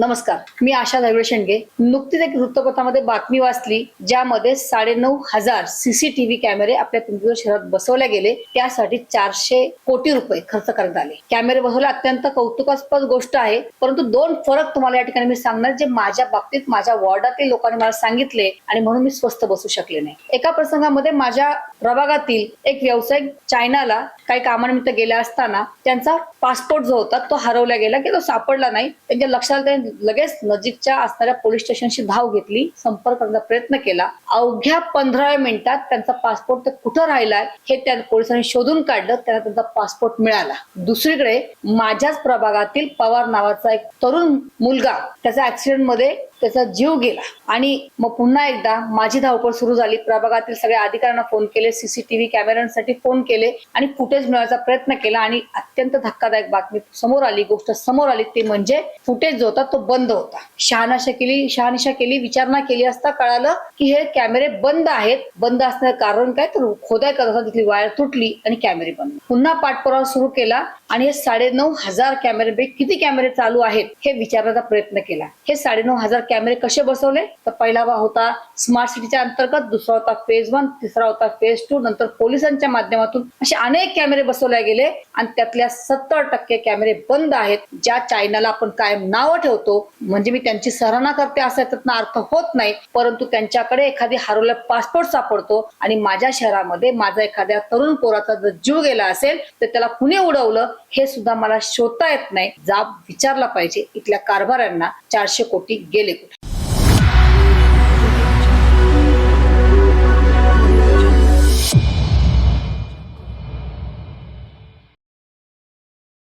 नमस्कार मी आशा धैवळे शेंडगे. नुकतीच एक वृत्तपत्रामध्ये बातमी वाचली ज्यामध्ये साडेनऊ हजार सीसीटीव्ही कॅमेरे आपल्या पिंपरी शहरात बसवले गेले. त्यासाठी चारशे कोटी रुपये खर्च करण्यात आले. कॅमेरे बसवले अत्यंत कौतुकास्पद गोष्ट आहे परंतु दोन फरक तुम्हाला या ठिकाणी मी सांगणार जे माझ्या बाबतीत माझ्या वॉर्डातील लोकांनी मला सांगितले आणि म्हणून मी स्वस्त बसू शकले नाही. एका प्रसंगामध्ये माझ्या प्रभागातील एक व्यावसायिक चायनाला काही कामानिमित्त गेल्या असताना त्यांचा पासपोर्ट जो होता तो हरवला गेला की तो सापडला नाही. त्यांच्या लक्षात लगेच नजीकच्या असणाऱ्या पोलीस स्टेशनशी धाव घेतली संपर्क करण्याचा प्रयत्न केला. अवघ्या पंधराव्या मिनिटात त्यांचा पासपोर्ट ते कुठं राहिलाय हे त्या पोलिसांनी शोधून काढलं त्यांना त्यांचा पासपोर्ट मिळाला. दुसरीकडे माझ्याच प्रभागातील पवार नावाचा एक तरुण मुलगा त्याचा ऍक्सिडेंटमध्ये त्याचा जीव गेला. आणि मग पुन्हा एकदा माझी धावपळ सुरू झाली. प्रभागातील सगळ्या अधिकाऱ्यांना फोन केले सीसीटीव्ही कॅमेऱ्यांसाठी फोन केले आणि फुटेज मिळवायचा प्रयत्न केला आणि अत्यंत धक्कादायक बातमी समोर आली. गोष्ट समोर आली ते म्हणजे फुटेज जो होता तो बंद होता. शहानिशा केली शहानिशा केली विचारणा केली असता कळालं की हे कॅमेरे बंद आहेत. बंद असण्याचं कारण काय? तर खोदाय करत होता तिथली वायर तुटली आणि कॅमेरे बंद. पुन्हा पाठपुरावा सुरू केला आणि हे साडेनऊ हजार कॅमेरे म्हणजे किती कॅमेरे चालू आहेत हे विचारण्याचा प्रयत्न केला. हे साडेनऊ हजार कॅमेरे कसे बसवले? तर पहिला होता स्मार्ट सिटीच्या अंतर्गत दुसरा होता फेज वन तिसरा होता फेज टू नंतर पोलिसांच्या माध्यमातून असे अनेक कॅमेरे बसवले गेले आणि त्यातल्या सत्तर टक्के कॅमेरे बंद आहेत ज्या चायनाला आपण कायम नावं ठेवतो. म्हणजे मी त्यांची सराहना करते असा त्यातनं अर्थ होत नाही परंतु त्यांच्याकडे एखादी हरवला पासपोर्ट सापडतो आणि माझ्या शहरामध्ये माझा एखाद्या तरुण पोराचा जर जीव गेला असेल तर त्याला कुणी उडवलं हे सुद्धा मला शोधता येत नाही. जाब विचारला पाहिजे. इथल्या कारभाऱ्यांना चारशे कोटी गेले.